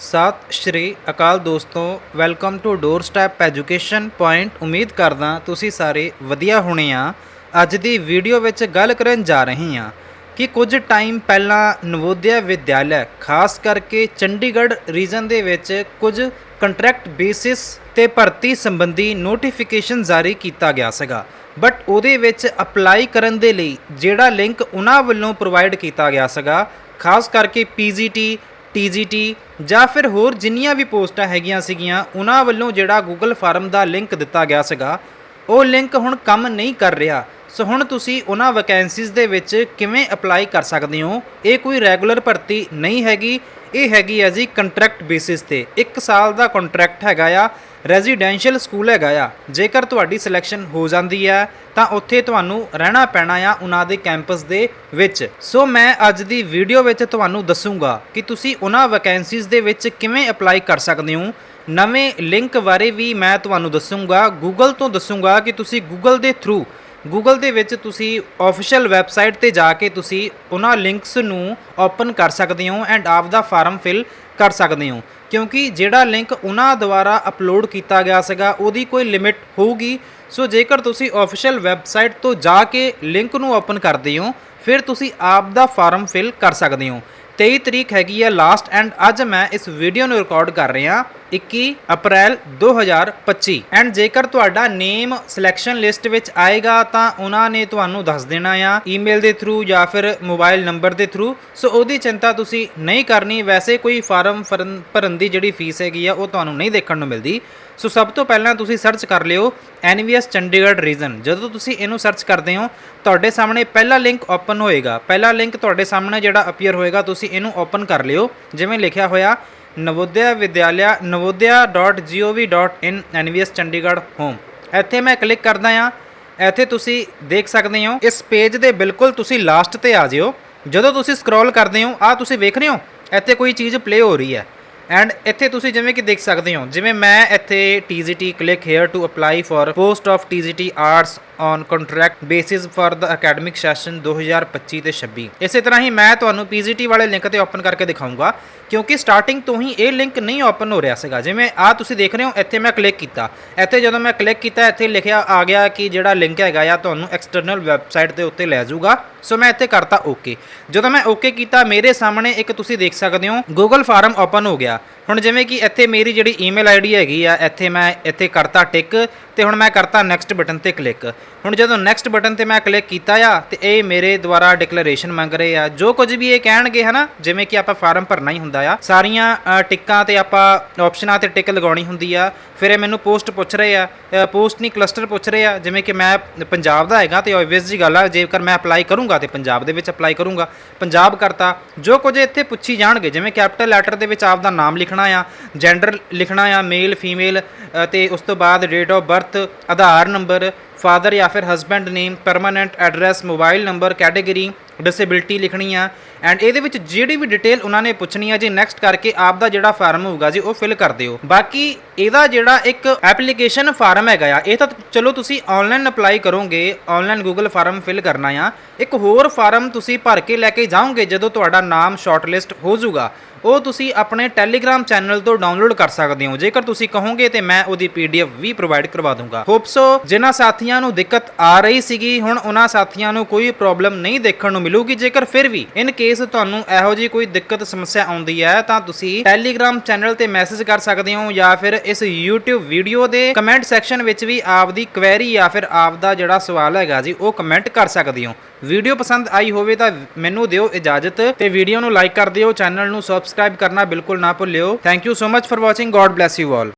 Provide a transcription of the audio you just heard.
ਸਤਿ ਸ਼੍ਰੀ ਅਕਾਲ ਦੋਸਤੋ welcome to door step education point ਉਮੀਦ ਕਰਦਾ ਤੁਸੀਂ ਸਾਰੇ ਵਧੀਆ ਹੋਣੇ ਆ। ਅੱਜ ਦੀ ਵੀਡੀਓ ਵਿੱਚ ਗੱਲ ਕਰਨ ਜਾ ਰਹੇ ਹਾਂ ਕਿ ਕੁਝ ਟਾਈਮ ਪਹਿਲਾਂ ਨਵੋਦਿਆ ਵਿਦਿਆਲਿਆ ਖਾਸ ਕਰਕੇ ਚੰਡੀਗੜ੍ਹ ਰੀਜਨ ਦੇ ਵਿੱਚ ਕੁਝ ਕੰਟਰੈਕਟ ਬੇਸਿਸ ਤੇ ਭਰਤੀ ਸੰਬੰਧੀ ਨੋਟੀਫਿਕੇਸ਼ਨ ਜਾਰੀ ਕੀਤਾ ਗਿਆ ਸੀਗਾ। ਬਟ ਉਹਦੇ ਵਿੱਚ ਅਪਲਾਈ ਕਰਨ ਦੇ ਲਈ ਜਿਹੜਾ ਲਿੰਕ ਉਹਨਾਂ ਵੱਲੋਂ ਪ੍ਰੋਵਾਈਡ ਕੀਤਾ ਗਿਆ ਸੀਗਾ, ਖਾਸ ਕਰਕੇ ਪੀਜੀਟੀ ਟੀਜੀਟੀ ਜਾਂ ਫਿਰ ਹੋਰ ਜਿੰਨੀਆਂ ਵੀ ਪੋਸਟਾਂ ਹੈਗੀਆਂ ਸੀਗੀਆਂ, ਉਹਨਾਂ ਵੱਲੋਂ ਜਿਹੜਾ ਗੂਗਲ ਫਾਰਮ ਦਾ ਲਿੰਕ ਦਿੱਤਾ ਗਿਆ ਸੀਗਾ, ਉਹ ਲਿੰਕ ਹੁਣ ਕੰਮ ਨਹੀਂ ਕਰ ਰਿਹਾ। ਸੋ ਹੁਣ ਤੁਸੀਂ ਉਹਨਾਂ ਵੈਕੈਂਸੀਜ਼ ਦੇ ਵਿੱਚ ਕਿਵੇਂ ਅਪਲਾਈ ਕਰ ਸਕਦੇ ਹੋ? ਇਹ ਕੋਈ ਰੈਗੂਲਰ ਭਰਤੀ ਨਹੀਂ ਹੈਗੀ। ਇਹ ਹੈਗੀ ਹੈ ਜੀ ਕੰਟਰੈਕਟ ਬੇਸਿਸ ਤੇ। 1 ਸਾਲ ਦਾ ਕੰਟਰੈਕਟ ਹੈਗਾ ਆ। ਰੈਜ਼ੀਡੈਂਸ਼ੀਅਲ ਸਕੂਲ ਹੈਗਾ ਆ। ਜੇਕਰ ਤੁਹਾਡੀ ਸਿਲੈਕਸ਼ਨ ਹੋ ਜਾਂਦੀ ਹੈ, ਤਾਂ ਉੱਥੇ ਤੁਹਾਨੂੰ ਰਹਿਣਾ ਪੈਣਾ ਆ ਉਹਨਾਂ ਦੇ ਕੈਂਪਸ ਦੇ ਵਿੱਚ। ਸੋ ਮੈਂ ਅੱਜ ਦੀ ਵੀਡੀਓ ਵਿੱਚ ਤੁਹਾਨੂੰ ਦੱਸੂਗਾ ਕਿ ਤੁਸੀਂ ਉਹਨਾਂ ਵੈਕੈਂਸੀਜ਼ ਦੇ ਵਿੱਚ ਕਿਵੇਂ ਅਪਲਾਈ ਕਰ ਸਕਦੇ ਹੋ। ਨਵੇਂ ਲਿੰਕ ਬਾਰੇ ਵੀ ਮੈਂ ਤੁਹਾਨੂੰ ਦੱਸੂਗਾ। ਗੂਗਲ ਤੋਂ ਦੱਸੂਗਾ ਕਿ ਤੁਸੀਂ ਗੂਗਲ ਦੇ ਥਰੂ ਗੂਗਲ ਦੇ ਵਿੱਚ ਤੁਸੀਂ ਆਫੀਸ਼ੀਅਲ ਵੈਬਸਾਈਟ ਤੇ ਜਾ ਕੇ ਤੁਸੀਂ ਉਹਨਾਂ ਲਿੰਕਸ ਨੂੰ ਓਪਨ ਕਰ ਸਕਦੇ ਹੋ ਐਂਡ ਆਪ ਦਾ ਫਾਰਮ ਫਿਲ ਕਰ ਸਕਦੇ ਹੋ। ਕਿਉਂਕਿ ਜਿਹੜਾ ਲਿੰਕ ਉਹਨਾਂ ਦੁਆਰਾ ਅਪਲੋਡ ਕੀਤਾ ਗਿਆ ਸੀਗਾ, ਉਹਦੀ ਕੋਈ ਲਿਮਿਟ ਹੋਊਗੀ। ਸੋ ਜੇਕਰ ਤੁਸੀਂ ਆਫੀਸ਼ੀਅਲ ਵੈਬਸਾਈਟ ਤੋਂ ਜਾ ਕੇ ਲਿੰਕ ਨੂੰ ਓਪਨ ਕਰਦੇ ਹੋ, ਫਿਰ ਤੁਸੀਂ ਆਪ ਦਾ ਫਾਰਮ ਫਿਲ ਕਰ ਸਕਦੇ ਹੋ। 23 ਤਰੀਕ ਹੈਗੀ ਹੈ ਲਾਸਟ ਐਂਡ ਅੱਜ ਮੈਂ ਇਸ ਵੀਡੀਓ ਨੂੰ ਰਿਕਾਰਡ ਕਰ ਰਿਹਾ। 21 ਅਪ੍ਰੈਲ 2025 ਐਂਡ ਜੇਕਰ ਤੁਹਾਡਾ ਨੇਮ ਸਿਲੈਕਸ਼ਨ ਲਿਸਟ ਵਿੱਚ ਆਏਗਾ, ਤਾਂ ਉਹਨਾਂ ਨੇ ਤੁਹਾਨੂੰ ਦੱਸ ਦੇਣਾ ਆ ਈਮੇਲ ਦੇ ਥਰੂ ਜਾਂ ਫਿਰ ਮੋਬਾਈਲ ਨੰਬਰ ਦੇ ਥਰੂ ਸੋ ਉਹਦੀ ਚਿੰਤਾ ਤੁਸੀਂ ਨਹੀਂ ਕਰਨੀ। ਵੈਸੇ ਕੋਈ ਫਾਰਮ ਫਰਨ- ਭਰਨ ਦੀ ਜਿਹੜੀ ਫੀਸ ਹੈਗੀ ਆ, ਉਹ ਤੁਹਾਨੂੰ ਨਹੀਂ ਦੇਖਣ ਨੂੰ ਮਿਲਦੀ। ਸੋ ਸਭ ਤੋਂ ਪਹਿਲਾਂ ਤੁਸੀਂ ਸਰਚ ਕਰ ਲਿਓ ਐਨਵੀਐਸ ਚੰਡੀਗੜ੍ਹ ਰੀਜਨ ਜਦੋਂ ਤੁਸੀਂ ਇਹਨੂੰ ਸਰਚ ਕਰਦੇ ਹੋ, ਤੁਹਾਡੇ ਸਾਹਮਣੇ ਪਹਿਲਾ ਲਿੰਕ ਓਪਨ ਹੋਏਗਾ। ਪਹਿਲਾ ਲਿੰਕ ਤੁਹਾਡੇ ਸਾਹਮਣੇ ਜਿਹੜਾ ਅਪੀਅਰ ਹੋਏਗਾ, ਤੁਸੀਂ ਇਹਨੂੰ ਓਪਨ ਕਰ ਲਿਓ। ਜਿਵੇਂ ਲਿਖਿਆ ਹੋਇਆ ਨਵੋਦਿਆ ਵਿਦਿਆਲਿਆ ਨਵੋਦਿਆ.gov.in ਐਨਵੀਐਸ ਚੰਡੀਗੜ੍ਹ ਹੋਮ ਇੱਥੇ ਮੈਂ ਕਲਿੱਕ ਕਰਦਾ ਆ ਇੱਥੇ ਤੁਸੀਂ ਦੇਖ ਸਕਦੇ ਹੋ। ਇਸ ਪੇਜ ਦੇ ਬਿਲਕੁਲ ਤੁਸੀਂ ਲਾਸਟ ਤੇ ਆ ਜਿਓ। ਜਦੋਂ ਤੁਸੀਂ ਸਕਰੋਲ ਕਰਦੇ ਹੋ ਆ ਤੁਸੀਂ ਵੇਖ ਰਹੇ ਹੋ? ਇੱਥੇ ਕੋਈ ਚੀਜ਼ ਪਲੇ ਹੋ ਰਹੀ ਹੈ। ਐਂਡ ਇੱਥੇ ਤੁਸੀਂ ਜਿਵੇਂ ਕਿ ਦੇਖ ਸਕਦੇ ਹੋ, ਜਿਵੇਂ ਮੈਂ ਇੱਥੇ TGT click here to apply for post of TGT arts on contract basis for the academic session 2025 ਤੇ 26 ਇਸੇ ਤਰ੍ਹਾਂ ਹੀ ਮੈਂ ਤੁਹਾਨੂੰ PGT ਵਾਲੇ ਲਿੰਕ ਤੇ ਓਪਨ ਕਰਕੇ ਦਿਖਾਊਂਗਾ, ਕਿਉਂਕਿ ਸਟਾਰਟਿੰਗ ਤੋਂ ਹੀ ਇਹ ਲਿੰਕ ਨਹੀਂ ਓਪਨ ਹੋ ਰਿਹਾ ਸੀਗਾ। ਜਿਵੇਂ ਆ ਤੁਸੀਂ ਦੇਖ ਰਹੇ ਹੋ, ਇੱਥੇ ਮੈਂ ਕਲਿੱਕ ਕੀਤਾ। ਇੱਥੇ ਜਦੋਂ ਮੈਂ ਕਲਿੱਕ ਕੀਤਾ, ਇੱਥੇ ਲਿਖਿਆ ਆ ਗਿਆ ਕਿ ਜਿਹੜਾ ਲਿੰਕ ਹੈਗਾ ਆ, ਤੁਹਾਨੂੰ ਐਕਸਟਰਨਲ ਵੈਬਸਾਈਟ ਦੇ ਉੱਤੇ ਲੈ ਜਾਊਗਾ। ਸੋ ਮੈਂ ਇੱਥੇ ਕਰਤਾ ਓਕੇ ਜਦੋਂ ਮੈਂ ਓਕੇ ਕੀਤਾ, ਮੇਰੇ ਸਾਹਮਣੇ ਇੱਕ ਤੁਸੀਂ ਦੇਖ ਸਕਦੇ ਹੋ ਗੂਗਲ ਫਾਰਮ ਓਪਨ ਹੋ ਗਿਆ। ਹੁਣ ਜਿਵੇਂ ਕਿ ਇੱਥੇ ਮੇਰੀ ਜਿਹੜੀ ਈਮੇਲ ਆਈਡੀ ਹੈਗੀ ਆ, ਇੱਥੇ ਮੈਂ ਇੱਥੇ ਕਰਤਾ ਟਿਕ ਤੇ ਹੁਣ ਮੈਂ ਕਰਤਾ ਨੈਕਸਟ ਬਟਨ ਤੇ ਕਲਿੱਕ ਹੁਣ ਜਦੋਂ ਨੈਕਸਟ ਬਟਨ ਤੇ ਮੈਂ ਕਲਿੱਕ ਕੀਤਾ ਆ ਤੇ ਇਹ ਮੇਰੇ ਦੁਆਰਾ ਡਿਕਲੇਰੇਸ਼ਨ ਮੰਗ ਰਹੇ ਆ। ਜੋ ਕੁਝ ਵੀ ਇਹ ਕਹਿਣਗੇ ਹਨਾ ਜਿਵੇਂ ਕਿ ਆਪਾਂ ਫਾਰਮ ਭਰਨਾ ਹੀ ਹੁੰਦਾ ਆ ਸਾਰੀਆਂ ਅ, ਟਿੱਕਾਂ ਤੇ ਆਪਾਂ ਆਪਸ਼ਨਾਂ ਤੇ ਟਿਕ ਲਗਾਉਣੀ ਹੁੰਦੀ ਆ। ਫਿਰ ਇਹ ਮੈਨੂੰ ਪੋਸਟ ਪੁੱਛ ਰਹੇ ਆ ਪੋਸਟ ਨਹੀਂ ਕਲਸਟਰ ਪੁੱਛ ਰਹੇ ਆ ਜਿਵੇਂ ਕਿ ਮੈਂ ਪੰਜਾਬ ਦਾ ਹੈਗਾ ਤੇ ਆਬਵੀਅਸ ਜੀ ਗੱਲ ਆ ਜੇਕਰ ਮੈਂ ਅਪਲਾਈ ਕਰੂੰਗਾ ਤੇ ਪੰਜਾਬ ਦੇ ਵਿੱਚ ਅਪਲਾਈ ਕਰੂੰਗਾ। ਪੰਜਾਬ ਕਰਤਾ ਜੋ ਕੁਝ ਇੱਥੇ ਪੁੱਛੀ ਜਾਣਗੇ ਜਿਵੇਂ ਕੈਪੀਟਲ ਲੈਟਰ ਦੇ ਵਿੱਚ ਆਪ ਦਾ ਨਾਮ ਲਿਖਣਾ ਆ ਜੈਂਡਰ ਲਿਖਣਾ ਆ ਮੇਲ ਫੀਮੇਲ ਤੇ ਉਸ ਤੋਂ ਬਾਅਦ date of birth Aadhaar number father ਜਾਂ ਫਿਰ husband name permanent address mobile number category disability ਲਿਖਣੀ ਆ। ਐਂਡ ਇਹਦੇ ਵਿੱਚ ਜਿਹੜੀ ਵੀ ਡਿਟੇਲ ਉਹਨਾਂ ਨੇ ਪੁੱਛਣੀ ਆ ਜੀ ਨੈਕਸਟ ਕਰਕੇ ਆਪ ਦਾ ਜਿਹੜਾ ਫਾਰਮ ਹੋਊਗਾ ਜੀ, ਉਹ ਫਿਲ ਕਰ ਦਿਓ। ਬਾਕੀ ਇਹਦਾ ਜਿਹੜਾ ਇੱਕ ਐਪਲੀਕੇਸ਼ਨ ਫਾਰਮ ਹੈਗਾ ਆ, ਇਹ ਤਾਂ ਚਲੋ ਤੁਸੀਂ ਆਨਲਾਈਨ ਅਪਲਾਈ ਕਰੋਗੇ ਆਨਲਾਈਨ ਗੂਗਲ ਫਾਰਮ ਫਿਲ ਕਰਨਾ ਆ। ਇੱਕ ਹੋਰ ਫਾਰਮ ਤੁਸੀਂ ਭਰ ਕੇ ਲੈ ਕੇ ਜਾਓਗੇ, ਜਦੋਂ ਤੁਹਾਡਾ ਨਾਮ ਸ਼ਾਰਟਲਿਸਟ ਹੋ ਜਾਊਗਾ, ਉਹ ਤੁਸੀਂ ਆਪਣੇ ਟੈਲੀਗ੍ਰਾਮ ਚੈਨਲ ਤੋਂ ਡਾਊਨਲੋਡ ਕਰ ਸਕਦੇ ਹੋ। ਜੇਕਰ ਤੁਸੀਂ ਕਹੋਗੇ ਤੇ ਮੈਂ ਉਹਦੀ ਪੀਡੀਐਫ ਵੀ ਪ੍ਰੋਵਾਈਡ ਕਰਵਾ ਦੂੰਗਾ। ਹੋਪਸੋ ਜਿਨ੍ਹਾਂ ਸਾਥੀਆਂ ਨੂੰ ਦਿੱਕਤ ਆ ਰਹੀ ਸੀਗੀ, ਹੁਣ ਉਹਨਾਂ ਸਾਥੀਆਂ ਨੂੰ ਕੋਈ ਪ੍ਰੋਬਲਮ ਨਹੀਂ ਦੇਖਣ ਨੂੰ ਮਿਲੂਗੀ। ਜੇਕਰ ਫਿਰ ਵੀ ਇਨ ਕੇਸ ਤੁਹਾਨੂੰ ਇਹੋ ਜੀ ਕੋਈ ਦਿੱਕਤ, ਸਮੱਸਿਆ ਆਉਂਦੀ ਹੈ, ਤਾਂ ਤੁਸੀਂ ਟੈਲੀਗ੍ਰਾਮ ਚੈਨਲ ਤੇ ਮੈਸੇਜ ਕਰ ਸਕਦੇ ਹੋ ਜਾਂ ਫਿਰ ਇਸ YouTube ਵੀਡੀਓ ਦੇ ਕਮੈਂਟ ਸੈਕਸ਼ਨ ਵਿੱਚ ਵੀ ਆਪ ਦੀ ਕੁਐਰੀ ਜਾਂ ਫਿਰ ਆਪ ਦਾ ਜਿਹੜਾ ਸਵਾਲ ਹੈਗਾ ਜੀ, ਉਹ ਕਮੈਂਟ ਕਰ ਸਕਦੇ ਹੋ। ਵੀਡੀਓ ਪਸੰਦ ਆਈ ਹੋਵੇ ਤਾਂ ਮੈਨੂੰ ਦਿਓ ਇਜਾਜ਼ਤ ਤੇ ਵੀਡੀਓ ਨੂੰ ਲਾਈਕ ਕਰ ਦਿਓ। ਚੈਨਲ ਨੂੰ ਸਬਸਕ੍ਰਾਈਬ ਕਰਨਾ ਬਿਲਕੁਲ ਨਾ ਭੁੱਲਿਓ। Thank you so much for watching God bless you all